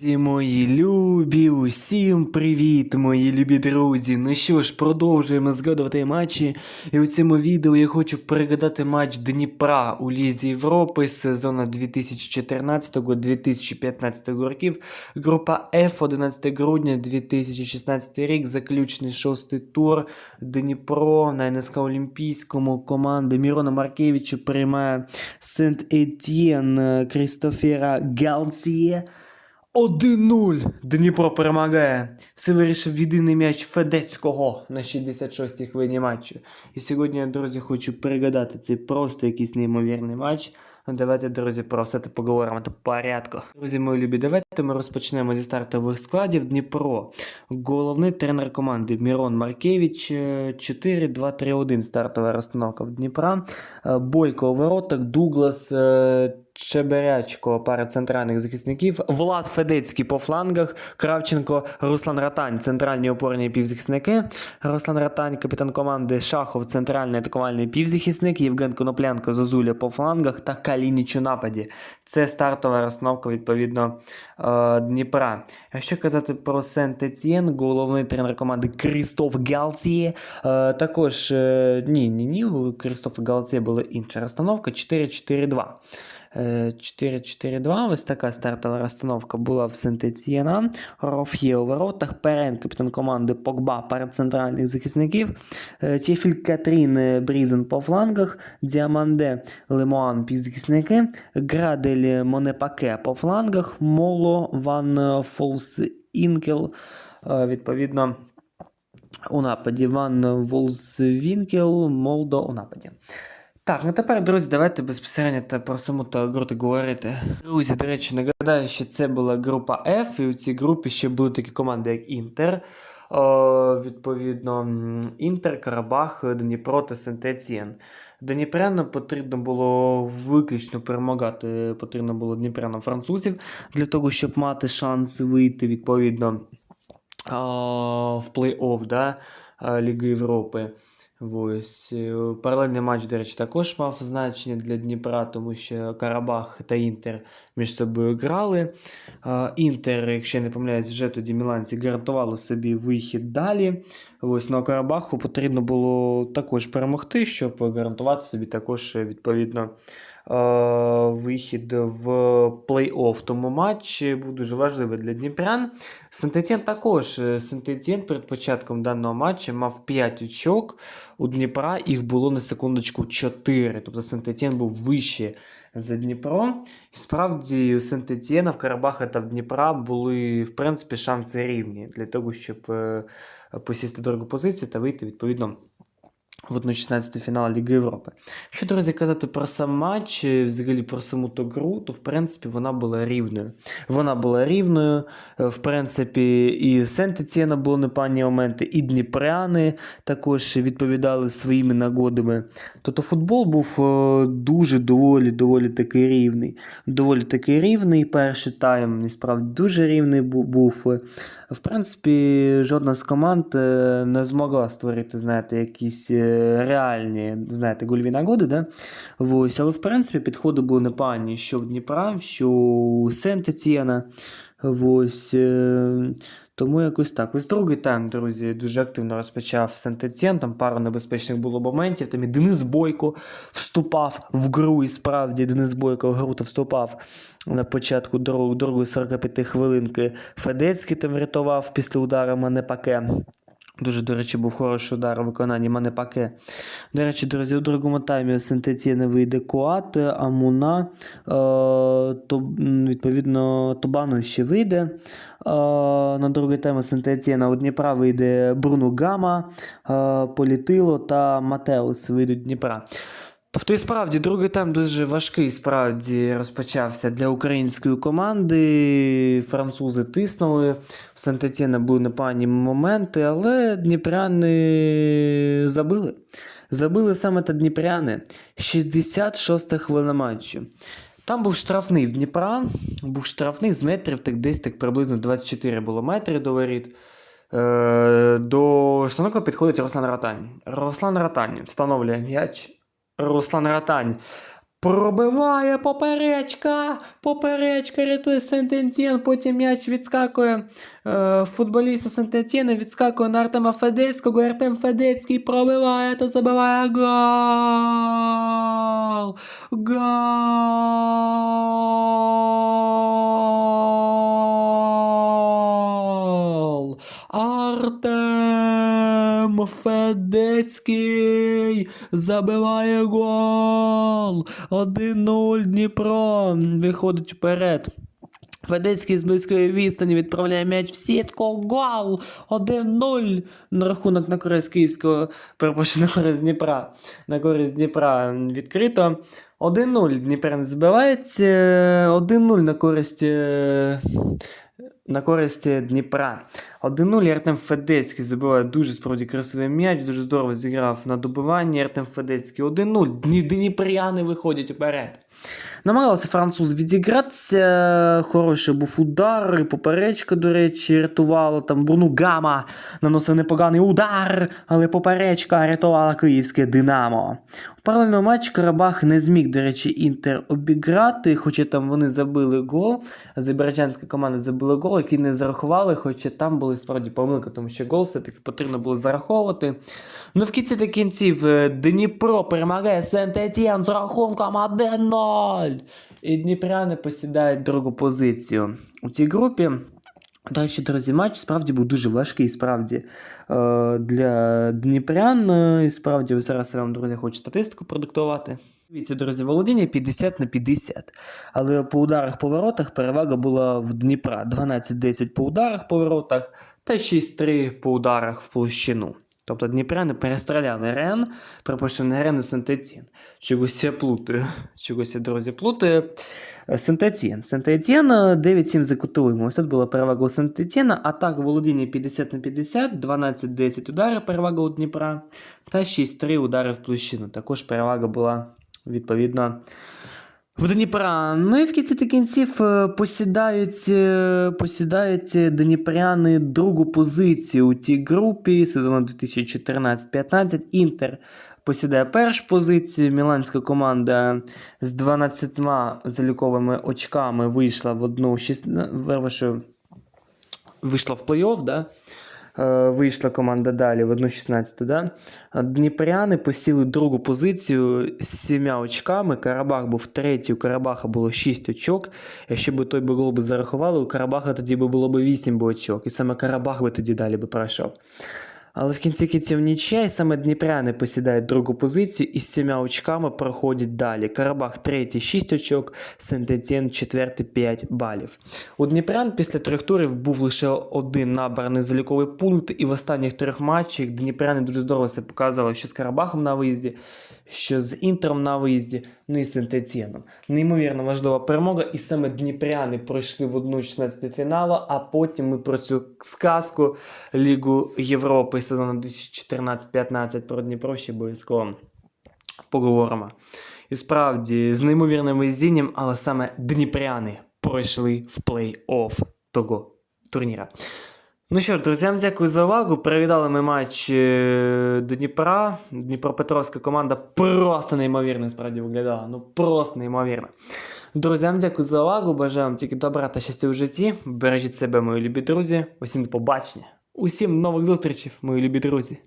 Друзі мої любі, усім привіт, мої любі друзі. Ну що ж, продовжуємо згадувати матчі. І у цьому відео я хочу пригадати матч Дніпра у Лізі Європи з сезону 2014-2015 років. Група F 11 грудня 2016 рік, заключний шостий тур. Дніпро на НСК Олімпійському команда Мірона Маркевича приймає Сент-Етьєн Крістофера Галціє. 1-0. Дніпро перемагає. Все вирішив єдиний м'яч Федецького на 66-й хвилині матчу. І сьогодні, друзі, хочу перегадати цей просто якийсь неймовірний матч. Ну, Давайте, друзі, про все це поговоримо по порядку. Друзі, мої любі, давайте ми розпочнемо зі стартових складів Дніпро. Головний тренер команди Мірон Маркевич. е, 4-2-3-1 стартова розстановка в Дніпра. Е, Бойко у воротах, Дуглас. Чеберячко, пара центральних захисників, Влад Федецький по флангах, Кравченко, Руслан Ратань, центральні опорні півзахисники, Руслан Ратань, капітан команди Шахов, центральний атакувальний півзахисник, Євген Коноплянко, Зозуля по флангах. Та Калініч у нападі. Це стартова розстановка, відповідно, е, Дніпра. Якщо казати про Сент-Етьєн, головний тренер команди Крістоф Галціє, е, також е, ні, ні, ні, у Крістофа Галціє була інша розстановка. 4-4-2. Е, 4-4-2. Ось така стартова розстановка була в Сентецієна. Роф'є у воротах. Перен, капітан команди Погба перед центральних захисників. Е, Тєфіль Катрін е, Брізен по флангах. Діаманде Лемуан півзахисники. Градель Монепаке по флангах. Моло Ван Фолс Інкел. Е, Відповідно. У нападі Ван Волсвінкел, Молдо у нападі. Так, ну тепер, друзі, давайте безпосередньо та про саму та так говорити. Друзі, до речі, нагадаю, що це була група F, і у цій групі ще були такі команди, як Інтер. О, відповідно, Інтер, Карабах, Дніпро та Сент-Етьєн. Дніпрянам потрібно було виключно перемагати, потрібно було Дніпрянам французів для того, щоб мати шанс вийти відповідно а, в плей-офф да, Ліги Європи. Ось. е, Паралельний матч, до речі, також мав значення для Дніпра, тому що Карабах та Інтер між собою грали. Інтер, якщо я не помиляюсь, вже тоді міланці гарантували собі вихід далі. Ось, ну, а Карабаху потрібно було також перемогти, щоб гарантувати собі також е, відповідно е, вихід в плей-офф. Тому матч був дуже важливий для Дніпрян. Сентетєн також. е, перед початком даного матчу мав 5 очок. У Дніпра їх було на секундочку 4. Тобто Сентетєн був вище за Дніпро. І справді у Сент-Етьєна, в Карабаха та в Дніпра були, в принципі, шанси рівні для того, щоб е, посісти другу позицію та вийти відповідно. В 1-16 фінал Ліги Європи. Що, друзі, казати про сам матч, е, взагалі про саму ту гру, то в принципі вона була рівною. Вона була рівною. е, В принципі, і Сент-Етьєна були непогані моменти, і Дніпряни також відповідали своїми нагодами. Тобто футбол був е, дуже доволі доволі такий рівний. Доволі такий рівний. Перший тайм насправді дуже рівний був. В принципі, жодна з команд не змогла створити, знаєте, якісь реальні, знаєте, гольові нагоди, да? Ось, але в принципі підходи були непогані що в Дніпра, що у Сент-Етьєна. Е, тому якось так. Ось другий тайм, друзі, дуже активно розпочав Сент-Етьєн, там пару небезпечних було моментів. Там і Денис Бойко вступав в гру, і справді Денис Бойко в гру та вступав на початку друг- другої 45 хвилинки. Федецький там врятував після удару Манепаке. Дуже, до речі, був хороший удар у виконанні Манепаке. До речі, друзі, у другому таймі у не вийде Куат, Амуна, е, то, відповідно, Тобану ще вийде. Е, на другий тайм у Сентетіна у Дніпра вийде Бруно Гама, е, Політило та Матеус вийдуть Дніпра. Тобто, і справді, другий тайм дуже важкий справді розпочався для української команди. Французи тиснули. В Сантетєна були непогані моменти, але дніпряни забили. Забили саме та дніпряни. 66 хвилина матчу. Там був штрафний в Дніпра, був штрафний з метрів, так десь так приблизно 24 було метри до воріт. Е, до штанка підходить Руслан Ратань. Руслан Ратань встановлює м'яч. Руслан Ратань Пробиває поперечка. Поперечка рятує Сентенцієн. Потім м'яч відскакує. Е, футболіста Сентентієна відскакує на Артема Федецького. Артем Федецький пробиває та забиває гол. Гол. Артем Федецький забиває гол. 1-0 Дніпро виходить вперед. Федецький з близької відстані відправляє м'яч в сітку. Гол! 1-0 на рахунок на користь Київського, перепрошую, на користь Дніпра. На користь Дніпра відкрито. 1-0 Дніпр не збивається. 1-0 на користь. На користь Дніпра. 1-0 Артем Федецький забиває дуже справді красивий м'яч, дуже здорово зіграв на добиванні. Артем Федецький 1-0. Дні- Дніпряни виходять вперед. Намагався француз відігратися. Хороший був удар, і поперечка, до речі, рятувала. Там Бруну Гама наносив непоганий удар, але поперечка рятувала київське Динамо. У паралельному матчі Карабах не зміг, до речі, Інтер обіграти, хоча там вони забили гол. Азербайджанська команда забила гол, який не зарахували, хоча там були справді помилки, тому що гол все-таки потрібно було зараховувати. Ну в кінці та кінців е, Дніпро перемагає Сент-Етьєн з рахунком 1-0. І Дніпряни посідають другу позицію у цій групі. До речі, друзі, матч справді був дуже важкий, справді е, для Дніпрян. Е, І справді, зараз я вам, друзі, хочу статистику продиктувати. Дивіться, друзі, володіння 50 на 50. Але по ударах по воротах перевага була в Дніпра 12-10 по ударах по воротах та 6-3 по ударах в площину. Тобто Дніпряни перестріляли Рен, припустимо, не Рен і Сентетін. Чогось я плутаю. Чогось я, друзі, плутаю. Сентетін. Сентетін 9-7 за кутовим. Ось тут була перевага у Сентетіна, а так володіння 50 на 50, 12-10 ударів перевага у Дніпра та 6-3 удари в площину. Також перевага була відповідно. В Дніпра. Ну і в кінці кінців е, посідають, е, посідають дніпряни другу позицію у тій групі сезону 2014-15. Інтер посідає першу позицію. Міланська команда з 12 заліковими очками вийшла в одну 16, вийшла в плей-офф, да? Е, Вийшла команда далі в 1-16, да? Дніпряни посіли другу позицію з сім'я очками. Карабах був третій, у Карабаха було 6 очок. Якщо б той би гол зарахували, у Карабаха тоді би було б 8 очок. І саме Карабах би тоді далі би пройшов. Але в кінці кінців нічия, і саме Дніпряни посідають другу позицію і з сім'я очками проходять далі. Карабах третій 6 очок, Сент-Етєн четвертий 5 балів. У Дніпрян після трьох турів був лише один набраний заліковий пункт, і в останніх трьох матчах Дніпряни дуже здорово себе показали, що з Карабахом на виїзді, що з Інтером на виїзді, ну і Сент-Етєном. Неймовірно важлива перемога, і саме Дніпряни пройшли в 1-16 фіналу, а потім ми про цю сказку Лігу Європи сезону 2014-15 про Дніпро ще обов'язково поговоримо. І справді, з неймовірним везінням, але саме дніпряни пройшли в плей-офф того турніра. Ну що ж, друзям, дякую за увагу. Привітали ми матч до Дніпра. Дніпропетровська команда просто неймовірно справді виглядала. Ну просто неймовірно. Друзям, дякую за увагу. Бажаю вам тільки добра та щастя у житті. Бережіть себе, мої любі друзі. Усім до побачення. Усім нових зустрічей, мої любі друзі.